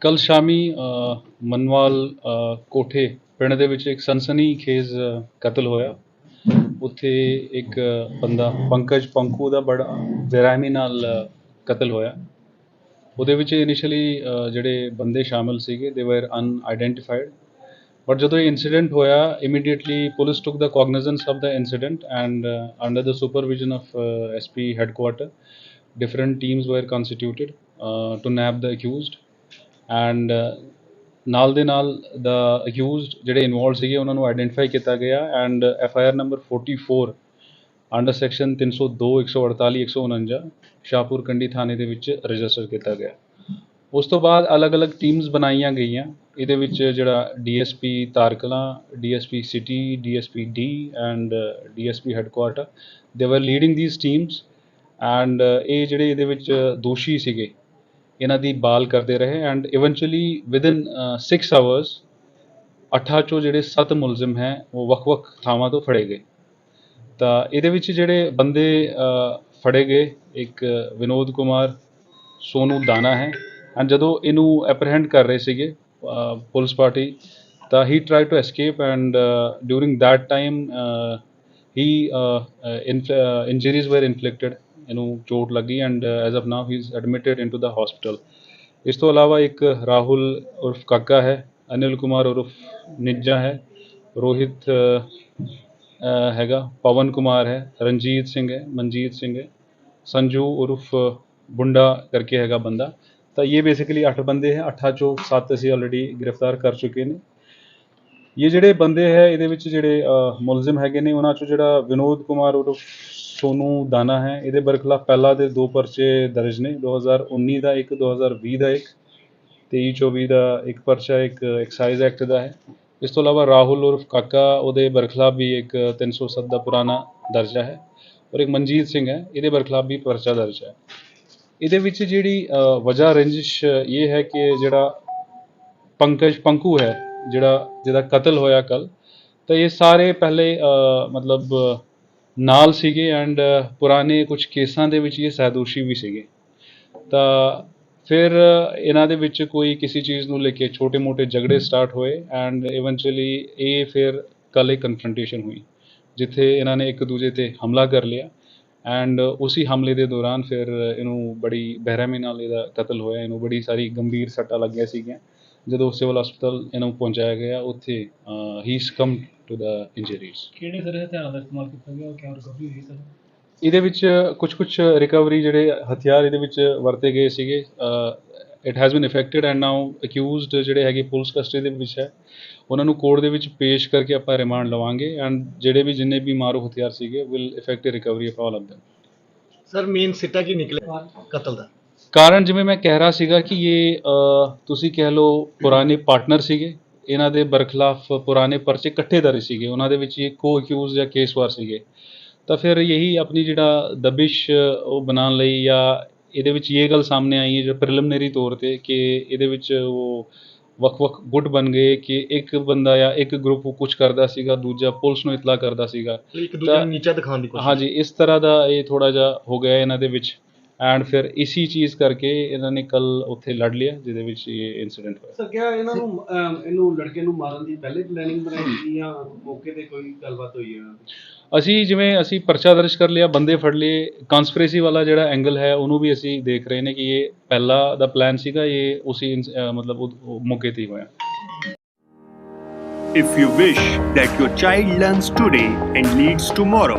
ਕੱਲ ਸ਼ਾਮੀ ਮਨਵਾਲ ਕੋਠੇ ਪਿੰਡ ਦੇ ਵਿੱਚ ਇੱਕ ਸਨਸਨੀ ਖੇਜ਼ ਕਤਲ ਹੋਇਆ। ਉੱਥੇ ਇੱਕ ਬੰਦਾ ਪੰਕਜ ਪੰਕੂ ਦਾ ਬੜਾ ਬੇਰਹਿਮੀ ਨਾਲ ਕਤਲ ਹੋਇਆ। ਉਹਦੇ ਵਿੱਚ ਇਨੀਸ਼ੀਅਲੀ ਜਿਹੜੇ ਬੰਦੇ ਸ਼ਾਮਲ ਸੀਗੇ ਦੇ ਵਰ ਅਨਆਇਡੈਂਟੀਫਾਈਡ ਬਟ ਜਦੋਂ ਇਹ ਇਨਸੀਡੈਂਟ ਹੋਇਆ immediately police took the cognizance of the incident and under the supervision of SP headquarter different teams were constituted uh, to nab the accused and uh, ਨਾਲ ਦੇ ਨਾਲ ਦਾ ਅਕਿਊਜ਼ਡ ਜਿਹੜੇ ਇਨਵੋਲਵ ਸੀਗੇ, ਉਹਨਾਂ ਨੂੰ ਆਈਡੈਂਟੀਫਾਈ ਕੀਤਾ ਗਿਆ and F I R number 44 under section 302 148 149 Shahpur Kandi ਥਾਣੇ ਦੇ ਵਿੱਚ ਰਜਿਸਟਰ ਕੀਤਾ ਗਿਆ। ਉਸ ਤੋਂ ਬਾਅਦ ਅਲੱਗ-ਅਲੱਗ ਟੀਮਸ ਬਣਾਈਆਂ ਗਈਆਂ। ਇਹਦੇ ਵਿੱਚ ਜਿਹੜਾ ਡੀ ਐੱਸ ਪੀ ਤਾਰਕਲਾਂ D ਤਾਰਕਲਾ P city D S P D and D S P headquarter ਦੇ were leading these teams and ਇਹ ਜਿਹੜੇ ਇਹਦੇ ਵਿੱਚ ਦੋਸ਼ੀ ਸੀਗੇ ਇਹਨਾਂ ਦੀ ਬਾਲ ਕਰਦੇ ਰਹੇ ਐਂਡ ਇਵੈਂਚੁਅਲੀ ਵਿਦਿਨ 6 ਆਵਰਸ ਅੱਠਾਂ ਚੋਂ ਜਿਹੜੇ 7 ਮੁਲਜ਼ਮ ਹੈ, ਉਹ ਵੱਖ-ਵੱਖ ਥਾਵਾਂ ਤੋਂ ਫੜੇ ਗਏ। ਤਾਂ ਇਹਦੇ ਵਿੱਚ ਜਿਹੜੇ ਬੰਦੇ ਫੜੇ ਗਏ, ਇੱਕ ਵਿਨੋਦ ਕੁਮਾਰ, ਸੋਨੂ ਦਾਣਾ ਹੈ। ਐਂਡ ਜਦੋਂ ਇਹਨੂੰ ਐਪਰੀਹੈਂਡ ਕਰ ਰਹੇ ਸੀਗੇ ਪੁਲਿਸ ਪਾਰਟੀ, ਤਾਂ ਹੀ try to escape and during that time he injuries were inflicted ਇਹਨੂੰ ਚੋਟ ਲੱਗੀ and as of now he is admitted into the hospital ਇਸ ਤੋਂ ਇਲਾਵਾ ਇੱਕ ਰਾਹੁਲ ਉਰਫ ਕਾਕਾ ਹੈ ਅਨਿਲ ਕੁਮਾਰ ਉਰਫ ਨਿੱਜਾ ਹੈ ਰੋਹਿਤ uh, uh, ਹੈਗਾ ਪਵਨ ਕੁਮਾਰ ਹੈ ਰਣਜੀਤ ਸਿੰਘ ਹੈ ਮਨਜੀਤ ਸਿੰਘ ਹੈ ਸੰਜੂ ਉਰਫ ਬੁੰਡਾ ਕਰਕੇ ਹੈਗਾ ਬੰਦਾ। ਤਾਂ ਇਹ ਬੇਸਿਕਲੀ 8 ਬੰਦੇ ਹੈ ਅੱਠਾਂ ਚੋਂ 7 ਅਸੀਂ ਆਲਰੇਡੀ ਗ੍ਰਿਫਤਾਰ ਕਰ ਚੁੱਕੇ ਨੇ। ਇਹ ਜਿਹੜੇ ਬੰਦੇ ਹੈ ਇਹਦੇ ਵਿੱਚ ਜਿਹੜੇ ਅ, ਮੁਲਜ਼ਮ ਹੈਗੇ ਨੇ ਉਹਨਾਂ ਚੋਂ ਜਿਹੜਾ ਵਿਨੋਦ ਕੁਮਾਰ ਉਰਫ ਸੋਨੂ ਦਾਨਾ ਹੈ। ਇਹਦੇ ਬਰਖਲਾਫ ਪਹਿਲਾਂ ਦੇ ਦੋ ਪਰਚੇ ਦਰਜ ਨੇ। 2019 ਦਾ ਇੱਕ 2020 ਦਾ ਇੱਕ 23 24 ਦਾ ਇੱਕ ਪਰਚਾ ਇੱਕ ਐਕਸਾਈਜ਼ ਐਕਟ ਦਾ ਹੈ। ਇਸ ਤੋਂ ਇਲਾਵਾ ਰਾਹੁਲ ਉਰਫ ਕਾਕਾ, ਉਹਦੇ ਬਰਖਲਾਫ ਵੀ ਇੱਕ 307 ਦਾ ਪੁਰਾਣਾ ਦਰਜਾ ਹੈ ਔਰ ਇੱਕ ਮਨਜੀਤ ਸਿੰਘ ਹੈ, ਇਹਦੇ ਬਰਖਲਾਫ ਵੀ ਪਰਚਾ ਦਰਜ ਹੈ। ਇਹਦੇ ਵਿੱਚ ਜਿਹੜੀ ਵਜ੍ਹਾ ਰੰਜਿਸ਼, ਇਹ ਹੈ ਕਿ ਜਿਹੜਾ ਪੰਕਜ ਪੰਕੂ ਹੈ, ਜਿਹੜਾ, ਜਿਹਦਾ ਕਤਲ ਹੋਇਆ ਕੱਲ ਤਾਂ ਇਹ ਸਾਰੇ ਪਹਿਲੇ ਮਤਲਬ ਨਾਲ ਸੀਗੇ ਐਂਡ ਪੁਰਾਣੇ ਕੁਝ ਕੇਸਾਂ ਦੇ ਵਿੱਚ ਇਹ ਸਹਿਦੋਸ਼ੀ ਵੀ ਸੀਗੇ। ਤਾਂ ਫਿਰ ਇਹਨਾਂ ਦੇ ਵਿੱਚ ਕੋਈ ਕਿਸੇ ਚੀਜ਼ ਨੂੰ ਲੈ ਕੇ ਛੋਟੇ-ਮੋਟੇ ਝਗੜੇ ਸਟਾਰਟ ਹੋਏ ਐਂਡ ਇਵੈਂਚੁਅਲੀ ਇਹ ਫਿਰ ਕੱਲ੍ਹ ਇੱਕ ਕਨਫਰੰਟੇਸ਼ਨ ਹੋਈ, ਜਿੱਥੇ ਇਹਨਾਂ ਨੇ ਇੱਕ ਦੂਜੇ ਤੇ ਹਮਲਾ ਕਰ ਲਿਆ ਐਂਡ ਉਸੇ ਹਮਲੇ ਦੇ ਦੌਰਾਨ ਫਿਰ ਇਹਨੂੰ ਬੜੀ ਬੇਰਹਿਮੀ ਨਾਲ ਇਹਦਾ ਕਤਲ ਹੋਇਆ, ਇਹਨੂੰ ਬੜੀ ਸਾਰੀ ਗੰਭੀਰ ਸੱਟਾਂ ਲੱਗੀਆਂ ਸੀਗੀਆਂ। ਜਦੋਂ ਸਿਵਲ ਹਸਪਤਾਲ ਇਹਨੂੰ ਪਹੁੰਚਾਇਆ ਗਿਆ ਉੱਥੇ ਹੀ ਸਕਮ ਟੂ ਦਾ ਇੰਜਰੀਜ਼ ਕਿਹੜੇ ਤਰ੍ਹਾਂ ਦੇ ਹਥਿਆਰਾਂ ਦਾ ਇਸਤੇਮਾਲ ਕੀਤਾ ਗਿਆ? ਔਰ ਕਿਉਂ ਰਿਕਵਰੀ ਹੋਈ ਸਰ? ਇਹਦੇ ਵਿੱਚ ਕੁਝ ਕੁਝ ਰਿਕਵਰੀ ਜਿਹੜੇ ਹਥਿਆਰ ਇਹਦੇ ਵਿੱਚ ਵਰਤੇ ਗਏ ਸੀਗੇ। It has been effected and now accused ਜਿਹੜੇ ਹੈਗੇ ਪੁਲਿਸ ਕਸਟਡੀ ਦੇ ਵਿੱਚ ਹੈ। ਉਹਨਾਂ ਨੂੰ ਕੋਰਟ ਦੇ ਵਿੱਚ ਪੇਸ਼ ਕਰਕੇ ਆਪਾਂ ਰਿਮਾਂਡ ਲਵਾਂਗੇ ਐਂਡ ਜਿਹੜੇ ਵੀ ਜਿੰਨੇ ਵੀ ਮਾਰੂ ਹਥਿਆਰ ਸੀਗੇ will effect recovery of all of them sir main ਸਿੱਟਾ ਕੀ ਨਿਕਲਿਆ ਕਤਲ ਦਾ? ਕਾਰਨ ਜਿਵੇਂ ਮੈਂ ਕਹਿ ਰਿਹਾ ਸੀਗਾ ਕਿ ਇਹ ਤੁਸੀਂ ਕਹਿ ਲਓ ਪੁਰਾਣੇ ਪਾਰਟਨਰ ਸੀਗੇ ਇਹਨਾਂ ਦੇ ਬਰਖਲਾਫ ਪੁਰਾਣੇ ਪਰਚੇ ਇਕੱਠੇ ਦਰਜ ਸੀਗੇ ਉਹਨਾਂ ਦੇ ਵਿੱਚ ਇਹ ਕੋ ਅਕਿਊਜ਼ ਜਾਂ ਕੇਸ ਵਾਰ ਸੀਗੇ। ਤਾਂ ਫਿਰ ਇਹੀ ਆਪਣੀ ਜਿਹੜਾ ਦਬਿਸ਼ ਉਹ ਬਣਾਉਣ ਲਈ ਜਾਂ ਇਹਦੇ ਵਿੱਚ ਇਹ ਗੱਲ ਸਾਹਮਣੇ ਆਈ ਹੈ ਜੋ ਪ੍ਰੀਲਿਮਿਨਰੀ ਤੌਰ ਤੇ ਕਿ ਇਹਦੇ ਵਿੱਚ ਉਹ ਵੱਖ-ਵੱਖ ਗੁੱਟ ਬਣ ਗਏ ਕਿ ਇੱਕ ਬੰਦਾ ਜਾਂ ਇੱਕ ਗਰੁੱਪ ਕੁਝ ਕਰਦਾ ਸੀਗਾ ਦੂਜਾ ਪੁਲਿਸ ਨੂੰ ਇਤਲਾ ਕਰਦਾ ਸੀਗਾ। ਇੱਕ ਦੂਜੇ ਨੂੰ ਨੀਚਾ ਦਿਖਾਉਣ ਦੀ ਕੋਸ਼ਿਸ਼ ਹਾਂਜੀ ਇਸ ਤਰ੍ਹਾਂ ਦਾ ਇਹ ਥੋੜਾ ਜਿਹਾ ਹੋ ਗਿਆ ਇਹਨਾਂ ਦੇ ਵਿੱਚ। ਐਂਡ ਫਿਰ ਇਸੀ ਚੀਜ਼ ਕਰਕੇ ਇਹਨਾਂ ਨੇ ਕੱਲ ਉੱਥੇ ਲੜ ਲਿਆ ਜਿਹਦੇ ਵਿੱਚ ਇਹ ਇਨਸੀਡੈਂਟ ਹੋਇਆ ਸਰ ਕਿਹਾ ਇਹਨਾਂ ਨੂੰ ਅਮ, ਇਹਨੂੰ ਲੜਕੇ ਨੂੰ ਮਾਰਨ ਦੀ ਪਹਿਲੇ ਪਲੈਨਿੰਗ ਬਣਾਈ ਸੀ ਜਾਂ ਮੌਕੇ ਤੇ ਕੋਈ ਗੱਲਬਾਤ ਹੋਈ ਹੈ ਇਹਨਾਂ ਦੀ? ਅਸੀਂ ਜਿਵੇਂ ਅਸੀਂ ਪਰਚਾ ਦਰਜ ਕਰ ਲਿਆ ਬੰਦੇ ਫੜ ਲਏ ਕਨਸਪੀਰੇਸੀ ਵਾਲਾ ਜਿਹੜਾ ਐਂਗਲ ਹੈ ਉਹਨੂੰ ਵੀ ਅਸੀਂ ਦੇਖ ਰਹੇ ਨੇ ਕਿ ਇਹ ਪਹਿਲਾ ਦਾ ਪਲਾਨ ਸੀਗਾ ਇਹ ਉਸੇ ਇਨਸ- ਅਹ ਮਤਲਬ ਉਹ- ਉਹ ਮੌਕੇ ਤੇ ਹੀ ਹੋਇਆ If you wish that your child learns today and leads tomorrow,